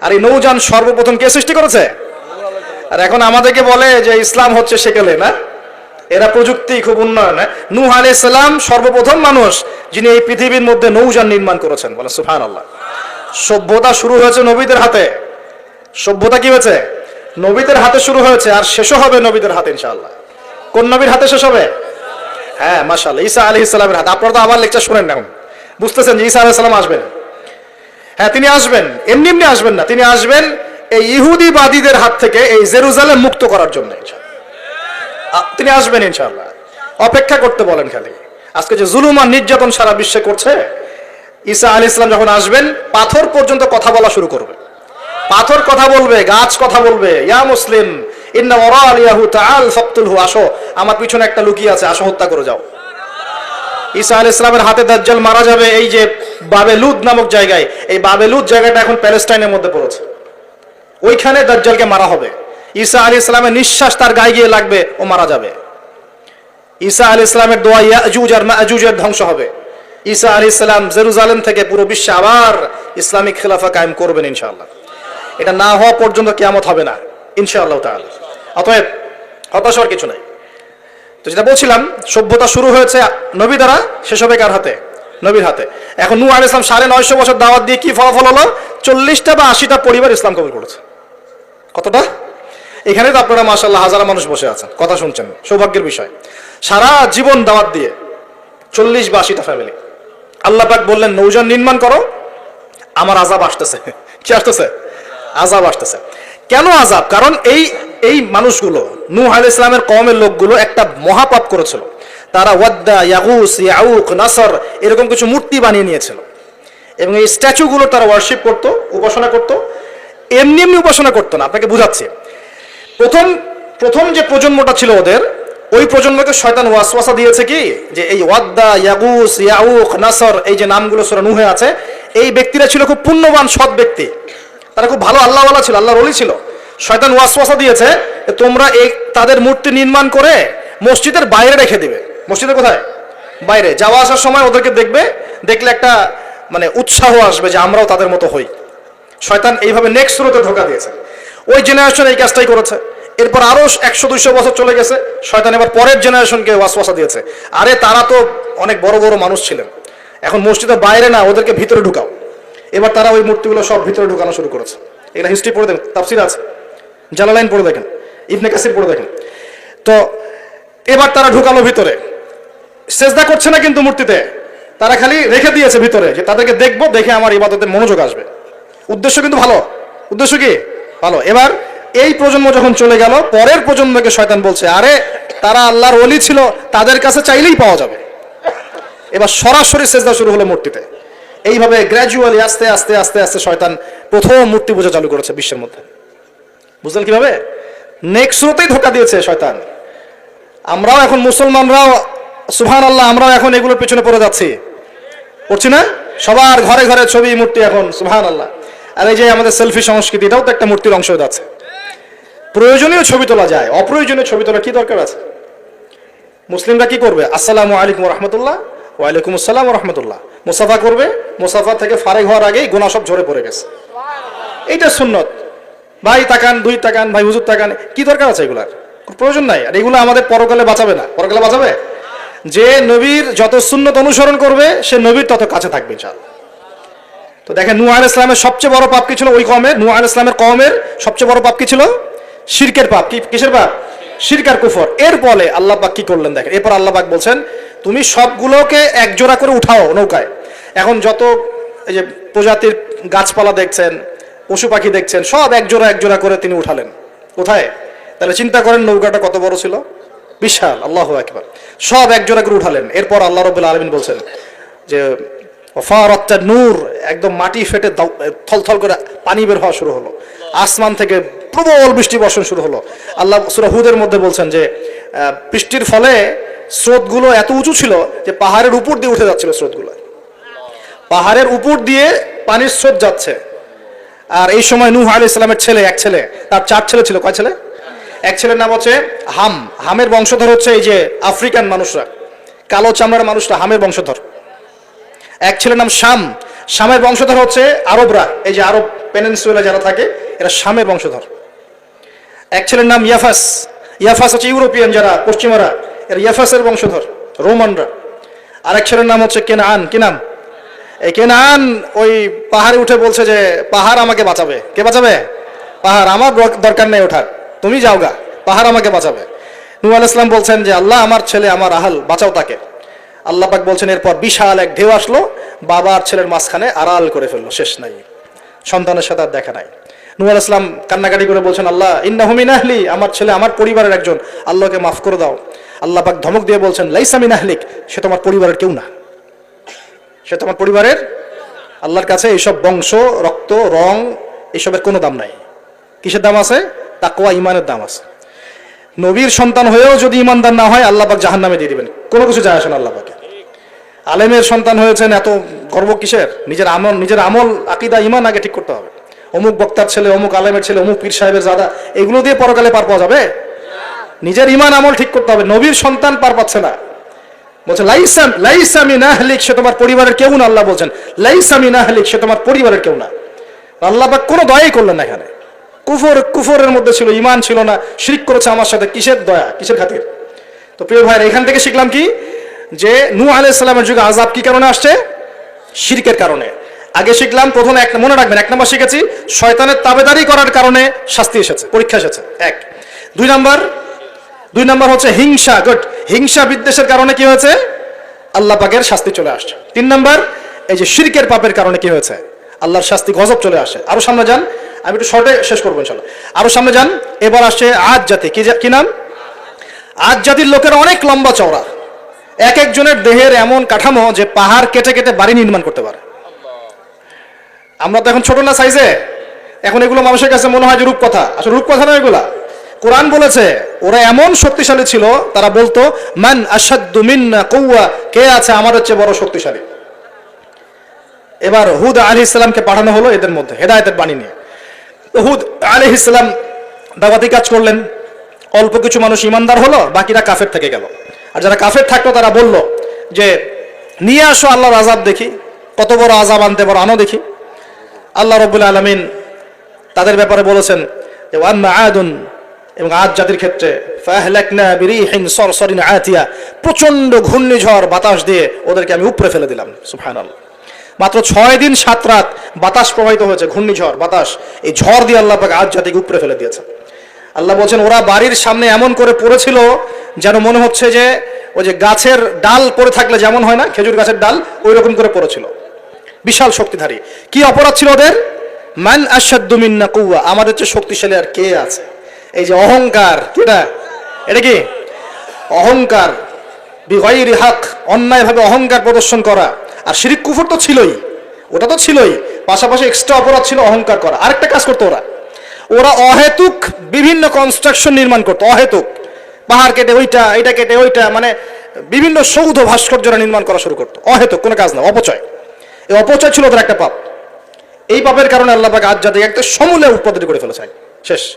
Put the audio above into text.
আর এই নৌযান সর্বপ্রথম কে সৃষ্টি করেছে? আর এখন আমাদেরকে বলে যে ইসলাম হচ্ছে সেকেলে, না? এরা প্রযুক্তি খুব উন্নয়ন নূহ আলি ইসলাম সর্বপ্রথম মানুষ যিনি এই পৃথিবীর মধ্যে নৌযান নির্মাণ করেছেন। বলে সুফান আল্লাহ সভ্যতা শুরু হয়েছে নবীদের হাতে। সভ্যতা কি হয়েছে? নবীদের হাতে শুরু হয়েছে আর শেষও হবে নবীদের হাতে, ইনশাআল্লাহ। কোন নবীর হাতে শেষ হবে? হ্যাঁ মাশাআল্লাহ। ঈসা আলী ইসলামের হাতে। আপনারা তো আমার লেকচার শুনেন এখন। বুঝতেছেন যে ঈসা সালাম আসবেন। হ্যাঁ তিনি আসবেন। এমনি এমনি আসবেন না। তিনি আসবেন এই ইহুদিবাদীদের হাত থেকে এই জেরুজালেম মুক্ত করার জন্য তিনি আসবেন, ইনশাআল্লাহ। অপেক্ষা করতে বলেন খালি। আজকে যে জুলুম আর নির্যাতন সারা বিশ্বে করছে, ঈসা আলী ইসলাম যখন আসবেন, পাথর পর্যন্ত কথা বলা শুরু করবে। পাথর কথা বলবে, গাছ কথা বলবে, ইয়া মুসলিম, ইন্না ওরা আলিয়াহু তাআল, ফাকতুলহু, আসো। আমার পিছনে একটা লুকিয়ে আছে, আসো, হত্যা করে যাও। ঈসা আল ইসলামের হাতে দাজ্জাল মারা যাবে এই যে বাবেলুদ নামক জায়গায়, এই বাবেলুদ জায়গাটা এখন প্যালেস্টাইনের মধ্যে পড়েছে। ওইখানে দাজ্জালকে মারা হবে। ঈসা আলী ইসলামের নিঃশ্বাস তার গায়ে গিয়ে লাগবে, ও মারা যাবে। ঈসা আলী ইসলামের দোয়া ইয়াজুজ আর মাজুজের ধ্বংস হবে। ঈসা আলী ইসলাম জেরুজালেম থেকে পুরো বিশ্বে আবার ইসলামিক খেলাফা কায়েম করবেন ইনশাআল্লাহ। এটা না হওয়া পর্যন্ত কেয়ামত হবে না, ইনশাআল্লাহ তাআলা। অতএব হতাশ হওয়ার কিছু নাই। তো যেটা বলছিলাম, সভ্যতা শুরু হয়েছে নবী দ্বারা, শেষ হবে কার হাতে? নবীর হাতে। এখন নূহ আলাইহিস ইসলাম সাড়ে নয়শো বছর দাওয়াত দিয়ে কি ফলাফল হলো? চল্লিশটা বা আশিটা পরিবার ইসলাম কবুল করেছে। কতটা? এখানে তো আপনারা মাসাল্লাহ হাজার মানুষ বসে আছেন, কথা শুনছেন, সৌভাগ্যের বিষয়। সারা জীবন দাওয়াত দিয়ে চল্লিশ বা আশিটা ফ্যামিলি আল্লাহ পাক বললেন নৌজন নির্মাণ করো, আমার আজাব আসতেছে। কি আসতেছে? আজাব আসতেছে। কেন আজাব কারণ এই এই মানুষগুলো, নূহ আলাইহিস ইসলামের কওমের লোকগুলো একটা মহাপাপ করেছিল। তারা ওয়াদ্দা, ইয়াগুস, ইয়াউক, নাসর এরকম কিছু মূর্তি বানিয়ে নিয়েছিল। এবং এই স্ট্যাচুগুলো তারা ওয়ার্শিপ করত, উপাসনা করত। এমনি এমনি উপাসনা করতো না, আপনাকে বুঝাচ্ছি। প্রথম প্রথম যে প্রজন্মটা ছিল ওদের, ওই প্রজন্মকে শয়তান ওয়াসওয়াসা দিয়েছে কি? যে এই ওয়াদ্দা, ইয়াগুস, ইয়াউক, নাসর, এই যে নামগুলো সূরা নুহে আছে, এই ব্যক্তিরা ছিল খুব পুণ্যবান, সৎ ব্যক্তি। তারা খুব ভালো আল্লাহওয়ালা ছিল, আল্লাহর ওলি ছিল। শয়তান ওয়াসওয়াসা দিয়েছে তোমরা এই তাদের মূর্তি নির্মাণ করে মসজিদের বাইরে রেখে দিবে। মসজিদের কোথায়? বাইরে। যাওয়া আসার সময় ওদেরকে দেখবে, দেখলে একটা মানে উৎসাহ আসবে যে আমরাও তাদের মতো হই। শয়তান এইভাবে নেক্সট স্রোতে ধোকা দিয়েছে। ওই জেনারেশন এই কাজটাই করেছে। এরপর আরও একশো দুইশো বছর চলে গেছে। শয়তান এবার পরের জেনারেশনকে ওয়াসওয়াসা দিয়েছে। আরে তারা তো অনেক বড় বড় মানুষ ছিলেন। এখন মসজিদের বাইরে না, ওদেরকে ভিতরে ঢুকাও। এবার তারা ওই মূর্তিগুলো সব ভিতরে ঢুকানো শুরু করেছে। এটা হিস্ট্রি পড়ে দেখেন, তাফসির আছে। জালালাইন পড়ে দেখেন, ইবনে কাসির পড়ে দেখেন। তো এবার তারা ঢুকালো ভিতরে। সেজদা করছে না কিন্তু মূর্তিতে, তারা খালি রেখে দিয়েছে ভিতরে যে তাদেরকে দেখব, দেখে আমার ইবাদতে মনোযোগ আসবে। উদ্দেশ্য কিন্তু ভালো। উদ্দেশ্য কি? ভালো। এবার এই প্রজন্ম যখন চলে গেল, পরের প্রজন্মকে শয়তান বলছে, আরে, তারা আল্লাহর অলি ছিল, তাদের কাছে চাইলেই পাওয়া যাবে। এবার সরাসরি সেজদা শুরু হলো মূর্তিতে। এইভাবে গ্র্যাজুয়ালি আস্তে আস্তে আস্তে আস্তে শয়তান প্রথম মূর্তি পূজা চালু করেছে বিশ্বের মধ্যে। বুঝলেন কীভাবে? নেক্সট রোতেই ধোকা দিয়েছে শয়তান। আমরাও এখন মুসলমানরাও সুহান আল্লাহ আমরাও এখন এগুলোর পিছনে পড়ে যাচ্ছি। পড়ছি না? সবার ঘরে ঘরে ছবি, মূর্তি এখন সুহান আল্লাহ আর এই যে আমাদের সেলফি সংস্কৃতি, এটাও তো একটা মূর্তির অংশ হয়ে যাচ্ছে। প্রয়োজনীয় ছবি তোলা যায়, অপ্রয়োজনীয় ছবি তোলা কি দরকার আছে? মুসলিমরা কি করবে? আসসালামু আলাইকুম রহমতুল্লাহ ওয়ালাইকুম আসসালাম রহমতুল্লাহ। মুসাফা করবে, মুসাফা থেকে ফারেক হওয়ার আগেই গোনা সব ঝরে পড়ে গেছে। এইটা সুন্নত। ভাই তাকান, দুই তাকান, ভাই হুজুর তাকান, কি দরকার আছে এগুলার? প্রয়োজন নাই। আর এগুলো আমাদের পরকালে বাঁচাবে না। পরকালে বাঁচাবে? যে নবীর যত সুন্নত অনুসরণ করবে, সে নবীর তত কাছে থাকবে চাল তো দেখেন আল ইসলামের সবচেয়ে বড় পাপ কি ছিল ওই কমের? আল ইসলামের কমের সবচেয়ে বড় পাপ কি ছিল? শিরকের পাপ। কি কিসের পাপ? শিরকার কুফর। এর বলে আল্লাহ পাক কি করলেন দেখেন, এরপর আল্লাহ পাক বলছেন, তুমি সবগুলোকে একজোড়া করে উঠাও নৌকায়। এখন যত এই যে প্রজাতির গাছপালা দেখছেন পশু পাখি দেখছেন, সব এক জোড়া এক জোড়া করে তিনি উঠালেন। কোথায় তাহলে চিন্তা করেন নৌকাটা কত বড় ছিল? বিশাল, আল্লাহ একবার সব এক জোড়া করে উঠালেন। এরপর আল্লাহ রবুল্লা আলমিন বলছেন যে অফারত্তা নূর একদম মাটি ফেটে থলথল করে পানি বের হওয়া শুরু হলো। আসমান থেকে প্রবল বৃষ্টি বর্ষণ শুরু হলো। আল্লাহ সুরা হুদের মধ্যে বলছেন যে বৃষ্টির ফলে স্রোতগুলো এত উঁচু ছিল যে পাহাড়ের উপর দিয়ে উঠে যাচ্ছিল স্রোতগুলো। পাহাড়ের উপর দিয়ে পানির স্রোত যাচ্ছে। আর এই সময় নূহ আলী ইসলামের ছেলে, এক ছেলে, তার চার ছেলে ছিল, কয় ছেলে? এক ছেলের নাম হচ্ছে হাম। হামের বংশধর হচ্ছে এই যে আফ্রিকান মানুষরা, কালো চামড়ার মানুষরা, হামের বংশধর। এক ছেলের নাম শাম। শামের বংশধর হচ্ছে আরবরা, এই যে আরব পেনেন্সুয়েলা যারা থাকে, এরা শামের বংশধর। এক ছেলের নাম ইয়াফাস। ইয়াফাস হচ্ছে ইউরোপিয়ান যারা, পশ্চিমারা, এরা ইয়াফাসের বংশধর, রোমানরা। আর এক ছেলের নাম হচ্ছে কেনান। কি নাম? এই কেনান ওই পাহাড়ে উঠে বলছে যে, পাহাড় আমাকে বাঁচাবে। কে বাঁচাবে? পাহাড় আমার দরকার নেই ওঠার। তুমি যাও গা পাহাড় আমাকে বাঁচাবে। নূহ আল ইসলাম বলছেন যে, আল্লাহ আমার ছেলে, আমার আহাল, বাঁচাও তাকে। আল্লাহ পাক বলছেন, এরপর বিশাল এক ঢেউ আসলো বাবা আর ছেলের মাঝখানে আড়াল করে ফেলল, শেষ নাই। সন্তানের সাথে আর দেখা নাই। নূহ আল ইসলাম কান্নাকাটি করে বলছেন, আল্লাহ ইন্না হুমিন আহলি, আমার ছেলে, আমার পরিবারের একজন, আল্লাহকে মাফ করে দাও। আল্লাহ পাক ধমক দিয়ে বলছেন লাইসামিন আহলিক, সে তোমার পরিবারের কেউ না। সে তোমার পরিবারের। আল্লাহর কাছে এইসব বংশ, রক্ত, রং এসবের কোনো দাম নাই। কিসের দাম আছে? তাকওয়া ইমানের দাম আছে। নবীর সন্তান হয়েও যদি ইমানদার না হয়, আল্লাহ পাক জাহান নামে দিয়ে দিবেন। কোনো কিছু যায় আসে না আল্লাহ পাকে আলেমের সন্তান হয়েছেন, এত গর্ব কিসের? নিজের আমল নিজের আমল, আকিদা ইমান আগে ঠিক করতে হবে। অমুক বক্তার ছেলে, অমুক আলেমের ছেলে, অমুক পীর সাহেবের দাদা, এগুলো দিয়ে পরকালে পার পাওয়া যাবে? নিজের ইমান আমল ঠিক করতে হবে। নবীর সন্তান পার পাচ্ছে না। বলছে লাইসাম লাইসামি নাহলিক সে তোমার পরিবারের কেউ না, আল্লাহ বলছেন। লাইসামি নাহলিক সে তোমার পরিবারের কেউ না। আল্লাহ পাক কোনো দয়াই করলেন না এখানে। কুফর, কুফরের মধ্যে ছিল ইমান ছিল না। শিরিক করেছে আমার সাথে, কিসের দয়া, কিসের খাতির? তো প্রিয় ভাইরা এখান থেকে শিখলাম কি? যে নূ আলাইহিস সালামের যুগে আযাব কি কারণে আসছে? শিরকের কারণে। আগে শিখলাম, প্রথমে এক মনে রাখবেন, এক নম্বর শিখেছি, শয়তানের তাবেদারি করার কারণে শাস্তি এসেছে, পরীক্ষা এসেছে। এক। দুই নম্বর দুই নম্বর হচ্ছে হিংসা গুড হিংসা বিদ্বেষের কারণে কি হয়েছে? আল্লাহ পাকের শাস্তি চলে আসছে। তিন নম্বর, এই যে শিরকের পাপের কারণে কি হয়েছে? আল্লাহর শাস্তি গজব চলে আসে। আরও সামনে যান, আমি একটু শর্টে শেষ করব ইনশাল্লাহ। আরও সামনে যান, এবার আসছে আজ জাতি। কি নাম? আজ জাতির লোকের অনেক লম্বা চওড়া। এক একজনের দেহের এমন কাঠামো যে পাহাড় কেটে কেটে বাড়ি নির্মাণ করতে পারে। আমরা তো এখন ছোট না সাইজে এখন এগুলো মানুষের কাছে মনে হয় যে রূপকথা। আসলে রূপকথা নয় এগুলা? কোরআন বলেছে, ওরা এমন শক্তিশালী ছিল, তারা বলতো, মান মিন্না কৌয়া কে আছে আমার হচ্ছে বড় শক্তিশালী? এবার হুদ আলি ইসলামকে পাঠানো হলো এদের মধ্যে, হেদায়তের বাণী নিয়ে। হুদ আলি ইসলাম দাওয়াতি কাজ করলেন, অল্প কিছু মানুষ ইমানদার হলো, বাকিরা কাফের থেকে গেল। আর যারা কাফের থাকতো তারা বলল যে, নিয়ে আসো আল্লাহর আজাব দেখি, কত বড় আজাব আনতে পারো আনো দেখি। আল্লাহ রবুল আলমিন তাদের ব্যাপারে বলেছেন যে আয়াদুন এবং আজ জাতির ক্ষেত্রে প্রচণ্ড ঘূর্ণিঝড় বাতাস দিয়ে ওদেরকে আমি উপরে ফেলে দিলাম, সুবহানাল্লাহ। মাত্র ছয় দিন সাত রাত বাতাস প্রবাহিত হয়েছে, ঘূর্ণিঝড়, বাতাস, এই ঝড় দিয়ে আল্লাহ পাক আজ জাতিকে উপরে ফেলে দিয়েছে। আল্লাহ বলছেন, ওরা বাড়ির সামনে এমন করে পড়েছিল যেন মনে হচ্ছে যে ওই যে গাছের ডাল পড়ে থাকলে যেমন হয় না, খেজুর গাছের ডাল ওই রকম করে পড়েছিল। বিশাল শক্তিধারী। কি অপরাধ ছিল ওদের? মান আসাদ্দু মিন্না কুয়া আমাদের চেয়ে শক্তিশালী আর কে আছে? এই যে অহংকার এটা এটা কি? অহংকার বিগয়রি হক, অন্যায়ভাবে অহংকার প্রদর্শন করা। আর শিরিক কুফর তো ছিলই, ওটা তো ছিলই। পাশাপাশি এক্সট্রা অপরাধ ছিল অহংকার করা। আরেকটা কাজ করতো ওরা। ওরা অহেতুক বিভিন্ন কনস্ট্রাকশন নির্মাণ করতো, অহেতুক। পাহাড় কেটে ওইটা এটা কেটে ওইটা মানে বিভিন্ন সৌধ ভাস্কর্যরা নির্মাণ করা শুরু করতো। অহেতুক, কোনো কাজ না, অপচয়। এই অপচয় ছিল ওদের একটা পাপ। এই পাপের কারণে আল্লাহ পাক আজ জাতিকে একটা সমূলে উৎপাদন করে ফেলেছে শেষ।